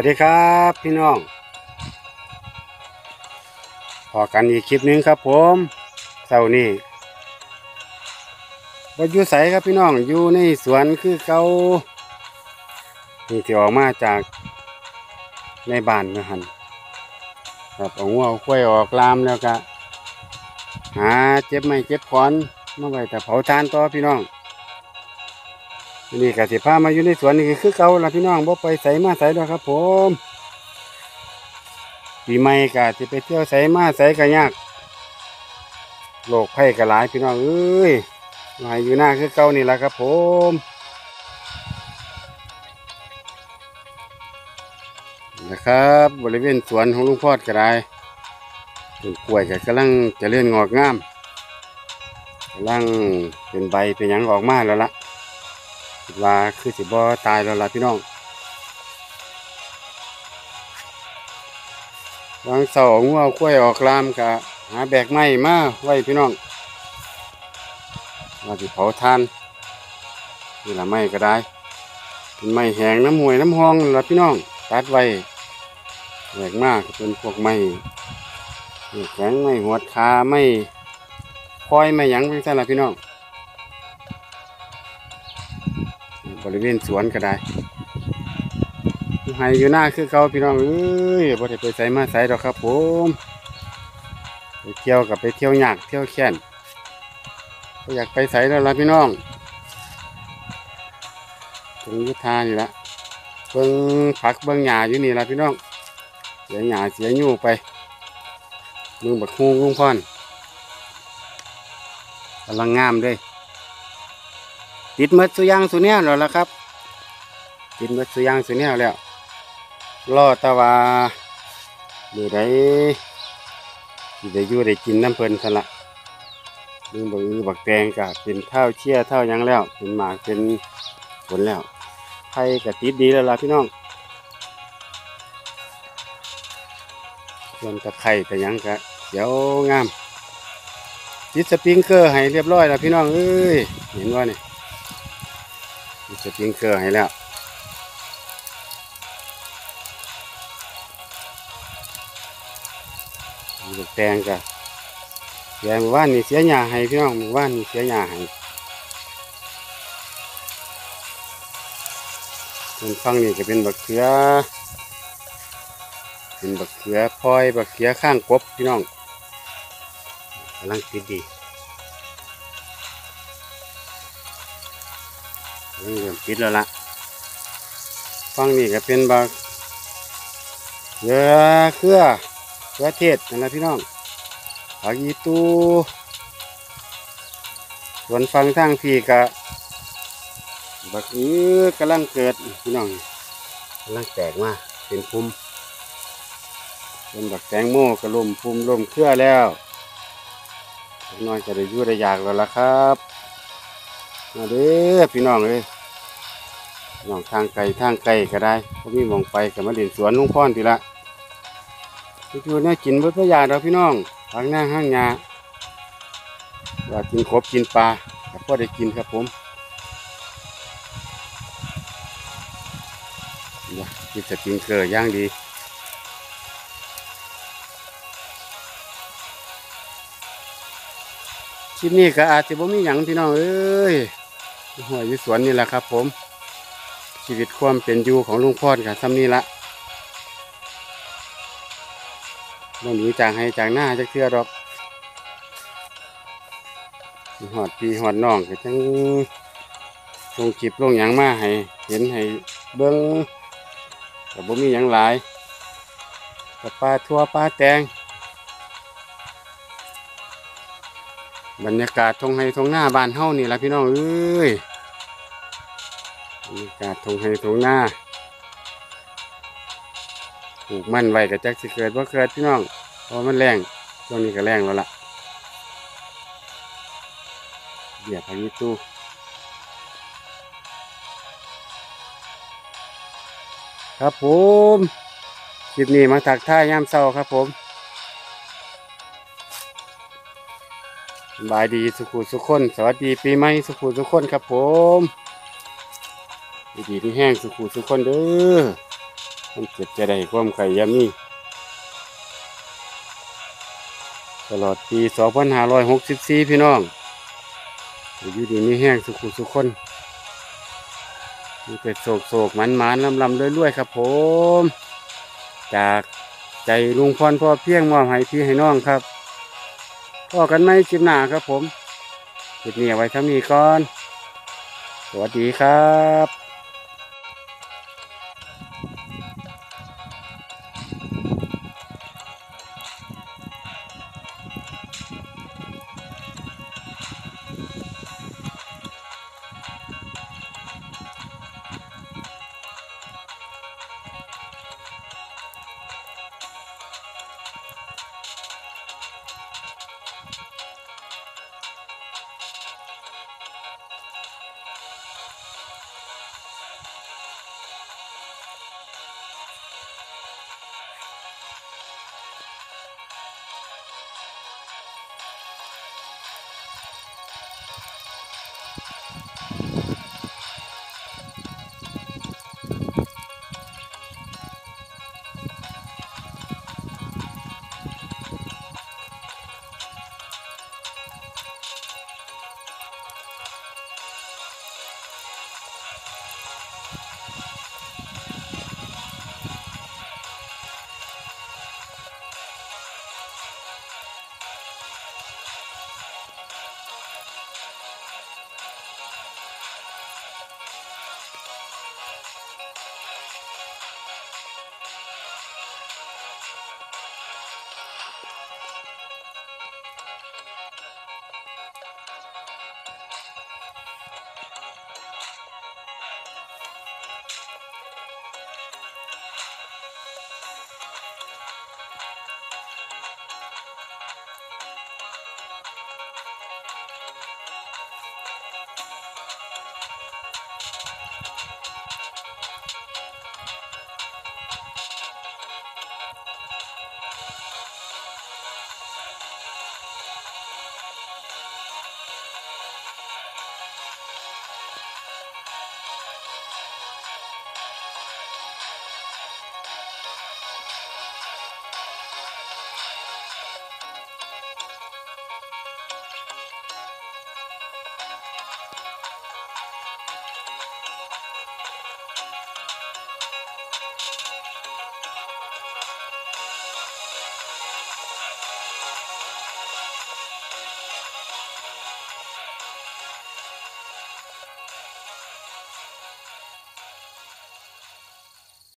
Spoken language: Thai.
วัสดีครับพี่น้องพอกันอีกคลิปหนึงครับผมเสาร์นี้ว่าอยู่ใสครับพี่น้องอยู่ในสวนคือเกานี่ที่ออกมาจากในบ้านนะฮันครับเอางัวเอาควายออกลามแล้วก็หาเจ็บไม่เจ็บขอนมาไว้แต่เผาทานต่อพี่น้อง นี่กสิพามาอยู่ในสวนนี่คือเก่าละพี่น้องบ่ไปใส่มาใส่ดอกครับ ผมปีใหม่กะสิไปเที่ยวใส่มาใส่ก็ยากโรคไข้ก็หลายพี่น้องเอ้ยมาอยู่หน้าคือเก่านี่แหละครับ ผมนะครับ บริเวณสวนของลุงพอดก็ได้ต้นกล้วยก็กำลังจะเลื่อนงอกงามกำลังเป็นใบเป็นหยังออกมาแล้วล่ะ คิดว่าคือสิบ่ตายแล้วล่ะพี่น้องวางเสางัวกล้วยออกลามกะหาแบกไม้มาไว้พี่น้องว่าสิเผาทานนี่ละไม้ก็ได้เป็นไม้แห้งน้ำหวยน้ำหองล่ะพี่น้องตัดไว้แบกมากเป็นพวกไม้ไม้แข็งไม้หัวคาไม้คอยไม้หยังเป็นสั่ล่ะพี่น้อง ริเวณสวนก็ได้ให้อยู่หน้าคือเขาพี่น้องเอ้ยบ่ได้ไปใส่มาใส่ดอกครับผมไปเที่ยวกับไปเที่ยวหยากเที่ยวแค้นก็อยากไปใส่แล้วล่ะพี่น้องตรงยุทธานี่ละเบิ่งผักเบิ่งหญ้าอยู่นี่ละพี่น้องเสียหญ้าเสียยูไปมึงบักฮูลุงพ่อนกำลังงามด้วย ติดหมดสุยางสุเนี่ยแล้วละครับ ติดหมดสุยางสุเนี่ยแล้วรอตะวามือใดสิได้อยู่ได้กินน้ำเพลินสละมึงบักอือบักแตงกะเป็นเท่าเชี่ยเท่ายังแล้ว เป็นหมากเป็นผลแล้วไผ่กะติดดีแล้วล่ะพี่น้องส่วนตะไคร่แต่ยังกะเดี๋ยวงามติดสปริงเกอร์ให้เรียบร้อยแล้วพี่น้องเอ้ยเห็นว่านี่มี สปริงเกอร์ให้แล้วมีลูกแตงกันเสียหมู่บ้านนี่เสียหญ้าให้พี่น้องหมู่บ้านนี่เสียหญ้าให้ส่วนฟังนี่ก็เป็นบักเขือ เป็นบักเขือพลอยบักเขือข้างกบพี่น้องกำลังติดดี เริ่มติดแล้วล่ะฟังนี่ก็เป็นบาเกลือเครือเกลือเทศนั่นแหละพี่น้องผักอีตูส่วนฟังทางพี่ก็บักอื้อกำลังเกิดพี่น้องกำลังแตกมาเป็นพุ่มเป็นบักแตงโมกระลมพุ่มลมเครือแล้วน้อยจะได้ยู่ได้ยากแล้วล่ะครับ มาเด้อพี่น้องเลยพี่น้องทางไกลทางไกลก็ได้เขามีมองไปกับมาเด่นสวนลุงพ่อนทีละที่อยู่เนี่ยกินเบิดพยาเราพี่น้องทางหน้าห้างงาอยากกินครบกินปลาแต่พ่อได้กินครับผมอยากินสปริงเกอร์ย่างดีคลิปนี้ก็อาจจะบ่มีหยังพี่น้องเอ้ย หัวอยู่สวนนี่แหละครับ ผม ชีวิตความเป็นอยู่ของลุงพ่อกับซ้ำนี่ละมันหนีจากให้จากหน้าจากเทือดอกหอดพี่หอดน้องก็จังลงจิบลงหยังมาให้เห็นให้เบิ้งกับบ่มีหยังหลายกับปลาทั่วปลาแตง บรรยากาศทงไฮทงหน้าบานเฮานี่ละพี่น้องเอ้ยบรรยากาศทงไฮทงหน้าปลูกมันไว้กับจักสิเกิดว่าเกิดพี่น้องเพราะมันแรงช่วงนี้ก็แรงแล้วล่ะเดี๋ยวพายุตู้ครับผมคลิปนี้มาถักท่ายามเศร้าครับผม บายดีสุขุสุขคน สวัสดีปีใหม่สุขุสุขคนครับผมดีดีที่แห้งสุขุสุขคนเด้อความเจ็บจะได้ความไข่ยามีตลอดปี2564 พี่น้องอยู่ดีมีแห้งสุขุสุขคนมีแต่โศกโศกมันมันลำลำๆรวยๆครับผม จากใจลุงพรพ่อเพียงมอบให้พี่ให้น้องครับ พอกันไหมคลิมหนาครับผมคลิปนี้เอาไว้ถ้านี้ก่อน สวัสดีครับ